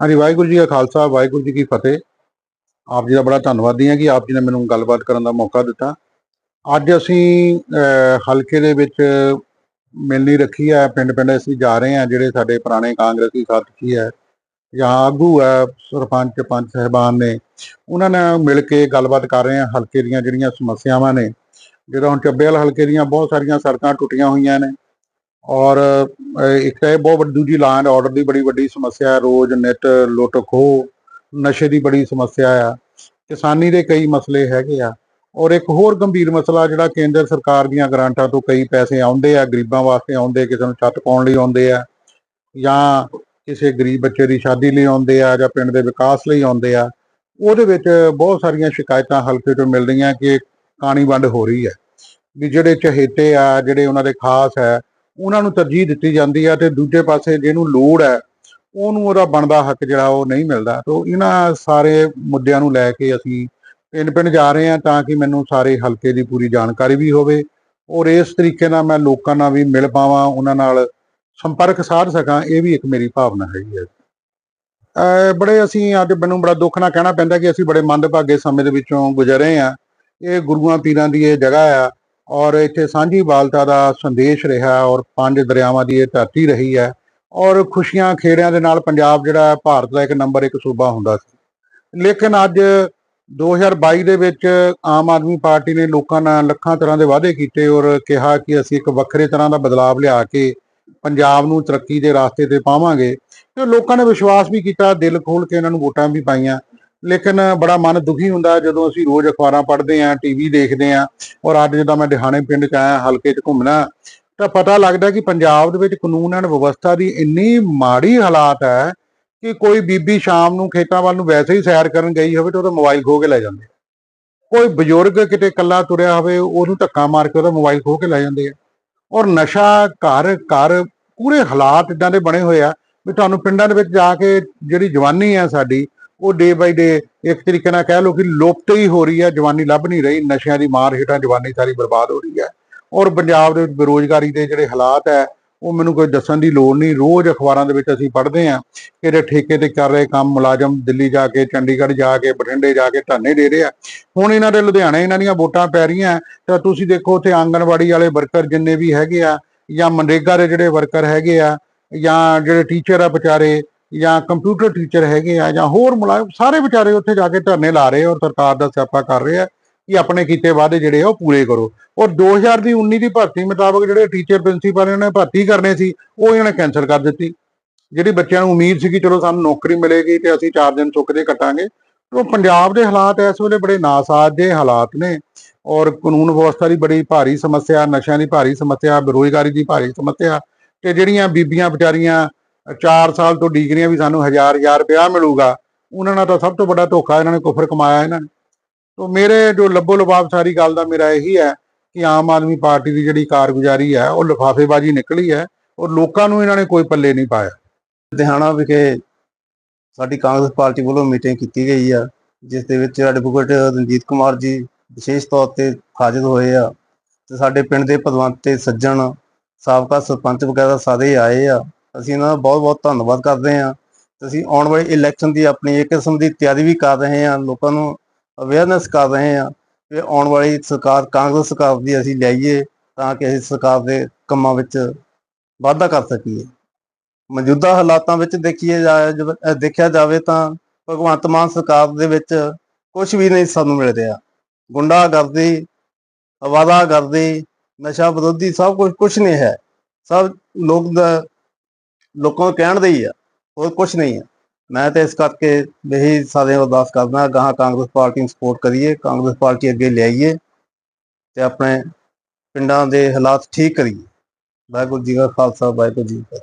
ਹਾਂਜੀ, ਵਾਹਿਗੁਰੂ ਜੀ ਕਾ ਖਾਲਸਾ, ਵਾਹਿਗੁਰੂ ਜੀ ਕੀ ਫਤਿਹ। ਆਪ ਜੀ ਦਾ ਬੜਾ ਧੰਨਵਾਦੀ ਹਾਂ ਕਿ ਆਪ ਜੀ ਨੇ ਮੈਨੂੰ ਗੱਲਬਾਤ ਕਰਨ ਦਾ ਮੌਕਾ ਦਿੱਤਾ। ਅੱਜ ਅਸੀਂ ਹਲਕੇ ਦੇ ਵਿੱਚ ਮਿਲਣੀ ਰੱਖੀ ਹੈ ਪਿੰਡ ਪਿੰਡ ਅਸੀਂ ਜਾ ਰਹੇ ਹਾਂ, ਜਿਹੜੇ ਸਾਡੇ ਪੁਰਾਣੇ ਕਾਂਗਰਸੀ ਸਾਥੀ ਹੈ, ਜਾਂ ਆਗੂ ਹੈ, ਸਰਪੰਚ, ਪੰਚ ਸਹਿਬਾਨ ਨੇ, ਉਹਨਾਂ ਨਾਲ ਮਿਲ ਕੇ ਗੱਲਬਾਤ ਕਰ ਰਹੇ ਹਾਂ, ਹਲਕੇ ਦੀਆਂ ਜਿਹੜੀਆਂ ਸਮੱਸਿਆਵਾਂ ਨੇ, ਜਿਹੜਾ ਹੁਣ ਚੱਬੇਵਾਲ ਹਲਕੇ ਦੀਆਂ ਬਹੁਤ ਸਾਰੀਆਂ ਸੜਕਾਂ ਟੁੱਟੀਆਂ ਹੋਈਆਂ ਨੇ। ਔਰ ਇੱਕ ਤਾਂ ਇਹ ਬਹੁਤ ਵੱਡੀ, ਦੂਜੀ ਲਾਂ ਐਂਡ ਆਰਡਰ ਦੀ ਬੜੀ ਵੱਡੀ ਸਮੱਸਿਆ ਹੈ, ਰੋਜ਼ ਨਿਤ ਲੁੱਟ ਖੋਹ, ਨਸ਼ੇ ਦੀ ਬੜੀ ਸਮੱਸਿਆ ਆ, ਕਿਸਾਨੀ ਦੇ ਕਈ ਮਸਲੇ ਹੈਗੇ ਆ। ਔਰ ਇੱਕ ਹੋਰ ਗੰਭੀਰ ਮਸਲਾ ਜਿਹੜਾ ਕੇਂਦਰ ਸਰਕਾਰ ਦੀਆਂ ਗ੍ਰਾਂਟਾਂ ਤੋਂ ਕਈ ਪੈਸੇ ਆਉਂਦੇ ਆ, ਗਰੀਬਾਂ ਵਾਸਤੇ ਆਉਂਦੇ, ਕਿਸੇ ਨੂੰ ਛੱਤ ਪਾਉਣ ਲਈ ਆਉਂਦੇ ਆ, ਜਾਂ ਕਿਸੇ ਗਰੀਬ ਬੱਚੇ ਦੀ ਸ਼ਾਦੀ ਲਈ ਆਉਂਦੇ ਆ, ਜਾਂ ਪਿੰਡ ਦੇ ਵਿਕਾਸ ਲਈ ਆਉਂਦੇ ਆ, ਉਹਦੇ ਵਿੱਚ ਬਹੁਤ ਸਾਰੀਆਂ ਸ਼ਿਕਾਇਤਾਂ ਹਲਕੇ ਤੋਂ ਮਿਲ ਰਹੀਆਂ ਕਿ ਕਾਣੀ ਵੰਡ ਹੋ ਰਹੀ ਹੈ। ਵੀ ਜਿਹੜੇ ਚਹੇਤੇ ਆ, ਜਿਹੜੇ ਉਹਨਾਂ ਦੇ ਖਾਸ ਹੈ ਉਹਨਾਂ ਨੂੰ ਤਰਜੀਹ ਦਿੱਤੀ ਜਾਂਦੀ ਹੈ ਤੇ ਦੂਜੇ ਪਾਸੇ ਜਿਹਨੂੰ ਲੋੜ ਹੈ, ਉਹਨੂੰ ਉਹਦਾ ਬਣਦਾ ਹੱਕ ਜਿਹੜਾ ਉਹ ਨਹੀਂ ਮਿਲਦਾ। ਤੋਂ ਇਹਨਾਂ ਸਾਰੇ ਮੁੱਦਿਆਂ ਨੂੰ ਲੈ ਕੇ ਅਸੀਂ ਪਿੰਡ ਪਿੰਡ ਜਾ ਰਹੇ ਹਾਂ ਤਾਂ ਕਿ ਮੈਨੂੰ ਸਾਰੇ ਹਲਕੇ ਦੀ ਪੂਰੀ ਜਾਣਕਾਰੀ ਵੀ ਹੋਵੇ ਔਰ ਇਸ ਤਰੀਕੇ ਨਾਲ ਮੈਂ ਲੋਕਾਂ ਨਾਲ ਵੀ ਮਿਲ ਪਾਵਾਂ, ਉਹਨਾਂ ਨਾਲ ਸੰਪਰਕ ਸਾਧ ਸਕਾਂ, ਇਹ ਵੀ ਇੱਕ ਮੇਰੀ ਭਾਵਨਾ ਹੈਗੀ ਹੈ। ਬੜੇ ਅਸੀਂ ਅੱਜ ਮੈਨੂੰ ਬੜਾ ਦੁੱਖ ਨਾਲ ਕਹਿਣਾ ਪੈਂਦਾ ਕਿ ਅਸੀਂ ਬੜੇ ਮੰਦਭਾਗੇ ਸਮੇਂ ਦੇ ਵਿੱਚੋਂ ਗੁਜ਼ਰ ਰਹੇ ਹਾਂ। ਇਹ ਗੁਰੂਆਂ ਪੀਰਾਂ ਦੀ ਇਹ ਜਗ੍ਹਾ ਆ। ਔਰ ਇੱਥੇ ਸਾਂਝੀ ਬਾਲਤਾ ਦਾ ਸੰਦੇਸ਼ ਰਿਹਾ ਔਰ ਪੰਜ ਦਰਿਆਵਾਂ ਦੀ ਇਹ ਧਰਤੀ ਰਹੀ ਹੈ ਔਰ ਖੁਸ਼ੀਆਂ ਖੇੜਿਆਂ ਦੇ ਨਾਲ ਪੰਜਾਬ ਜਿਹੜਾ ਭਾਰਤ ਦਾ ਇੱਕ ਨੰਬਰ ਇੱਕ ਸੂਬਾ ਹੁੰਦਾ ਸੀ। ਲੇਕਿਨ ਅੱਜ 2022 ਦੇ ਵਿੱਚ ਆਮ ਆਦਮੀ ਪਾਰਟੀ ਨੇ ਲੋਕਾਂ ਨਾਲ ਲੱਖਾਂ ਤਰ੍ਹਾਂ ਦੇ ਵਾਅਦੇ ਕੀਤੇ ਔਰ ਕਿਹਾ ਕਿ ਅਸੀਂ ਇੱਕ ਵੱਖਰੇ ਤਰ੍ਹਾਂ ਦਾ ਬਦਲਾਵ ਲਿਆ ਕੇ ਪੰਜਾਬ ਨੂੰ ਤਰੱਕੀ ਦੇ ਰਾਸਤੇ ਤੇ ਪਾਵਾਂਗੇ। ਤੇ ਲੋਕਾਂ ਨੇ ਵਿਸ਼ਵਾਸ ਵੀ ਕੀਤਾ, ਦਿਲ ਖੋਲ ਕੇ ਇਹਨਾਂ ਨੂੰ ਵੋਟਾਂ ਵੀ ਪਾਈਆਂ। ਲੇਕਿਨ ਬੜਾ ਮਨ ਦੁਖੀ ਹੁੰਦਾ ਜਦੋਂ ਅਸੀਂ ਰੋਜ਼ ਅਖਬਾਰਾਂ ਪੜ੍ਹਦੇ ਆਂ ਟੀਵੀ ਦੇਖਦੇ ਆਂ ਔਰ ਅੱਜ ਜਦੋਂ ਮੈਂ ਦਿਹਾਣੇ ਪਿੰਡ ਚ ਆਇਆ, ਹਲਕੇ ਚ ਘੁੰਮਣਾ, ਤਾਂ ਪਤਾ ਲੱਗਦਾ ਕਿ ਪੰਜਾਬ ਦੇ ਵਿੱਚ ਕਾਨੂੰਨ ਐਂਡ ਵਿਵਸਥਾ ਦੀ ਇੰਨੀ ਮਾੜੀ ਹਾਲਾਤ ਹੈ ਕਿ ਕੋਈ ਬੀਬੀ ਸ਼ਾਮ ਨੂੰ ਖੇਤਾਂ ਵੱਲ ਨੂੰ ਵੈਸੇ ਹੀ ਸੈਰ ਕਰਨ ਗਈ ਹੋਵੇ ਤਾਂ ਉਹਦਾ ਮੋਬਾਈਲ ਖੋਹ ਕੇ ਲੈ ਜਾਂਦੇ ਕੋਈ ਬਜ਼ੁਰਗ ਕਿਤੇ ਇਕੱਲਾ ਤੁਰਿਆ ਹੋਵੇ, ਉਹਨੂੰ ਧੱਕਾ ਮਾਰ ਕੇ ਉਹਦਾ ਮੋਬਾਈਲ ਖੋਹ ਕੇ ਲੈ ਜਾਂਦੇ ਆ। ਔਰ ਨਸ਼ਾ ਘਰ ਘਰ ਪੂਰੇ ਹਾਲਾਤ ਇਦਾਂ ਦੇ ਬਣੇ ਹੋਏ ਆ ਵੀ ਤੁਹਾਨੂੰ ਪਿੰਡਾਂ ਦੇ ਵਿੱਚ ਜਾ ਕੇ ਜਿਹੜੀ ਜਵਾਨੀ ਆ ਸਾਡੀ ਉਹ ਡੇ ਬਾਈ ਡੇ ਇੱਕ ਤਰੀਕੇ ਨਾਲ ਕਹਿ ਲਓ ਕਿ ਲੁਪਤ ਹੀ ਹੋ ਰਹੀ ਹੈ, ਜਵਾਨੀ ਲੱਭ ਨਹੀਂ ਰਹੀ, ਨਸ਼ਿਆਂ ਦੀ ਮਾਰ ਹੇਠਾਂ ਜਵਾਨੀ ਸਾਰੀ ਬਰਬਾਦ ਹੋ ਰਹੀ ਹੈ। ਔਰ ਪੰਜਾਬ ਦੇ ਵਿੱਚ ਬੇਰੋਜ਼ਗਾਰੀ ਦੇ ਜਿਹੜੇ ਹਾਲਾਤ ਹੈ, ਉਹ ਮੈਨੂੰ ਕੋਈ ਦੱਸਣ ਦੀ ਲੋੜ ਨਹੀਂ। ਰੋਜ਼ ਅਖਬਾਰਾਂ ਦੇ ਵਿੱਚ ਅਸੀਂ ਪੜ੍ਹਦੇ ਹਾਂ ਕਿ ਜਿਹੜੇ ਠੇਕੇ ਤੇ ਕਰ ਰਹੇ ਕੰਮ, ਮੁਲਾਜ਼ਮ ਦਿੱਲੀ ਜਾ ਕੇ, ਚੰਡੀਗੜ੍ਹ ਜਾ ਕੇ, ਬਠਿੰਡੇ ਜਾ ਕੇ ਧਰਨੇ ਦੇ ਰਹੇ ਆ। ਹੁਣ ਇਹਨਾਂ ਦੇ ਲੁਧਿਆਣੇ ਇਹਨਾਂ ਦੀਆਂ ਵੋਟਾਂ ਪੈ ਰਹੀਆਂ ਤਾਂ ਤੁਸੀਂ ਦੇਖੋ ਉੱਥੇ ਆਂਗਣਵਾੜੀ ਵਾਲੇ ਵਰਕਰ ਜਿੰਨੇ ਵੀ ਹੈਗੇ ਆ ਜਾਂ ਮਨਰੇਗਾ ਦੇ ਜਿਹੜੇ ਵਰਕਰ ਹੈਗੇ ਆ ਜਾਂ ਜਿਹੜੇ ਟੀਚਰ ਆ ਵਿਚਾਰੇ ਜਾਂ ਕੰਪਿਊਟਰ ਟੀਚਰ ਹੈਗੇ ਆ ਜਾਂ ਹੋਰ ਮੁਲਾਜ਼ਮ, ਸਾਰੇ ਵਿਚਾਰੇ ਉੱਥੇ ਜਾ ਕੇ ਧਰਨੇ ਲਾ ਰਹੇ ਔਰ ਸਰਕਾਰ ਦਾ ਸਿਆਪਾ ਕਰ ਰਹੇ ਆ ਕਿ ਆਪਣੇ ਕੀਤੇ ਵਾਅਦੇ ਜਿਹੜੇ ਆ ਉਹ ਪੂਰੇ ਕਰੋ। ਔਰ 2000 ਦੀ 19 ਦੀ ਭਰਤੀ ਮੁਤਾਬਕ ਜਿਹੜੇ ਟੀਚਰ ਪ੍ਰਿੰਸੀਪਲ ਇਹਨਾਂ ਨੇ ਭਰਤੀ ਕਰਨੇ ਸੀ, ਉਹ ਇਹਨਾਂ ਨੇ ਕੈਂਸਲ ਕਰ ਦਿੱਤੀ। ਜਿਹੜੀ ਬੱਚਿਆਂ ਨੂੰ ਉਮੀਦ ਸੀ ਕਿ ਚਲੋ ਸਾਨੂੰ ਨੌਕਰੀ ਮਿਲੇਗੀ ਤੇ ਅਸੀਂ 4 ਦਿਨ ਚੁੱਕਦੇ ਕੱਟਾਂਗੇ, ਉਹ ਪੰਜਾਬ ਦੇ ਹਾਲਾਤ ਇਸ ਵੇਲੇ ਬੜੇ ਨਾਸਾਜ਼ ਦੇ ਹਾਲਾਤ ਨੇ। ਔਰ ਕਾਨੂੰਨ ਵਿਵਸਥਾ ਦੀ ਬੜੀ ਭਾਰੀ ਸਮੱਸਿਆ, ਨਸ਼ਿਆਂ ਦੀ ਭਾਰੀ ਸਮੱਸਿਆ, ਬੇਰੁਜ਼ਗਾਰੀ ਦੀ ਭਾਰੀ ਸਮੱਸਿਆ ਤੇ ਜਿਹੜੀਆਂ ਬੀਬੀਆਂ, ਵਿਚਾਰੀਆਂ 4 ਸਾਲ ਤੋਂ ਡੀਗਰੀਆਂ ਵੀ ਸਾਨੂੰ ਹਜ਼ਾਰ ਹਜ਼ਾਰ ਰੁਪਇਆ ਮਿਲੂਗਾ। ਉਹਨਾਂ ਨਾਲ ਤਾਂ ਸਭ ਤੋਂ ਵੱਡਾ ਧੋਖਾ ਇਹਨਾਂ ਨੇ ਕੁਫਰ ਕਮਾਇਆ ਇਹਨਾਂ ਨੇ। ਤੋਂ ਮੇਰੇ ਜੋ ਲੱਭੋ ਲਬਾਬ ਸਾਰੀ ਗੱਲ ਦਾ ਮੇਰਾ ਇਹੀ ਹੈ ਕਿ ਆਮ ਆਦਮੀ ਪਾਰਟੀ ਦੀ ਜਿਹੜੀ ਕਾਰਗੁਜ਼ਾਰੀ ਹੈ, ਉਹ ਲਿਫਾਫੇਬਾਜ਼ੀ ਨਿਕਲੀ ਹੈ ਔਰ ਲੋਕਾਂ ਨੂੰ ਇਹਨਾਂ ਨੇ ਕੋਈ ਪੱਲੇ ਨਹੀਂ ਪਾਇਆ। ਲੁਧਿਆਣਾ ਵਿਖੇ ਸਾਡੀ ਕਾਂਗਰਸ ਪਾਰਟੀ ਵੱਲੋਂ ਮੀਟਿੰਗ ਕੀਤੀ ਗਈ ਆ, ਜਿਸ ਦੇ ਵਿੱਚ ਐਡਵੋਕੇਟ ਰਣਜੀਤ ਕੁਮਾਰ ਜੀ ਵਿਸ਼ੇਸ਼ ਤੌਰ ਤੇ ਹਾਜ਼ਰ ਹੋਏ ਆ ਤੇ ਸਾਡੇ ਪਿੰਡ ਦੇ ਭਗਵੰਤ ਤੇ ਸੱਜਣ, ਸਾਬਕਾ ਸਰਪੰਚ ਵਗੈਰਾ ਸਾਰੇ ਆਏ ਆ। ਅਸੀਂ ਇਹਨਾਂ ਦਾ ਬਹੁਤ ਬਹੁਤ ਧੰਨਵਾਦ ਕਰਦੇ ਹਾਂ। ਅਸੀਂ ਆਉਣ ਵਾਲੀ ਇਲੈਕਸ਼ਨ ਦੀ ਆਪਣੀ ਇੱਕ ਕਿਸਮ ਦੀ ਤਿਆਰੀ ਵੀ ਕਰ ਰਹੇ ਹਾਂ, ਲੋਕਾਂ ਨੂੰ ਅਵੇਅਰਨੈਸ ਕਰ ਰਹੇ ਹਾਂ ਕਿ ਆਉਣ ਵਾਲੀ ਸਰਕਾਰ ਕਾਂਗਰਸ ਸਰਕਾਰ ਦੀ ਅਸੀਂ ਲਿਆਈਏ ਤਾਂ ਕਿ ਅਸੀਂ ਸਰਕਾਰ ਦੇ ਕੰਮਾਂ ਵਿੱਚ ਵਾਧਾ ਕਰ ਸਕੀਏ। ਮੌਜੂਦਾ ਹਾਲਾਤਾਂ ਵਿੱਚ ਦੇਖੀਏ ਜਾ- ਜਬ- ਦੇਖਿਆ ਜਾਵੇ ਤਾਂ ਭਗਵੰਤ ਮਾਨ ਸਰਕਾਰ ਦੇ ਵਿੱਚ ਕੁਝ ਵੀ ਨਹੀਂ ਸਾਨੂੰ ਮਿਲ ਰਿਹਾ। ਗੁੰਡਾਗਰਦੀ ਅਵਾਦਾਗਰਦੀ ਨਸ਼ਾ ਵਿਰੋਧੀ ਸਭ ਕੁਝ ਕੁਝ ਨਹੀਂ ਹੈ। ਸਭ ਲੋਕ ਦਾ ਲੋਕਾਂ ਨੂੰ ਕਹਿਣ ਦੇ ਹੀ ਆ, ਹੋਰ ਕੁਝ ਨਹੀਂ ਆ। ਮੈਂ ਤਾਂ ਇਸ ਕਰਕੇ ਇਹੀ ਸਾਰਿਆਂ ਨੂੰ ਅਰਦਾਸ ਕਰਦਾ ਗਾਹਾਂ ਕਾਂਗਰਸ ਪਾਰਟੀ ਨੂੰ ਸਪੋਰਟ ਕਰੀਏ, ਕਾਂਗਰਸ ਪਾਰਟੀ ਅੱਗੇ ਲਿਆਈਏ ਤੇ ਆਪਣੇ ਪਿੰਡਾਂ ਦੇ ਹਾਲਾਤ ਠੀਕ ਕਰੀਏ। ਵਾਹਿਗੁਰੂ ਜੀ ਕਾ ਖਾਲਸਾ, ਵਾਹਿਗੁਰੂ ਜੀ ਕੀ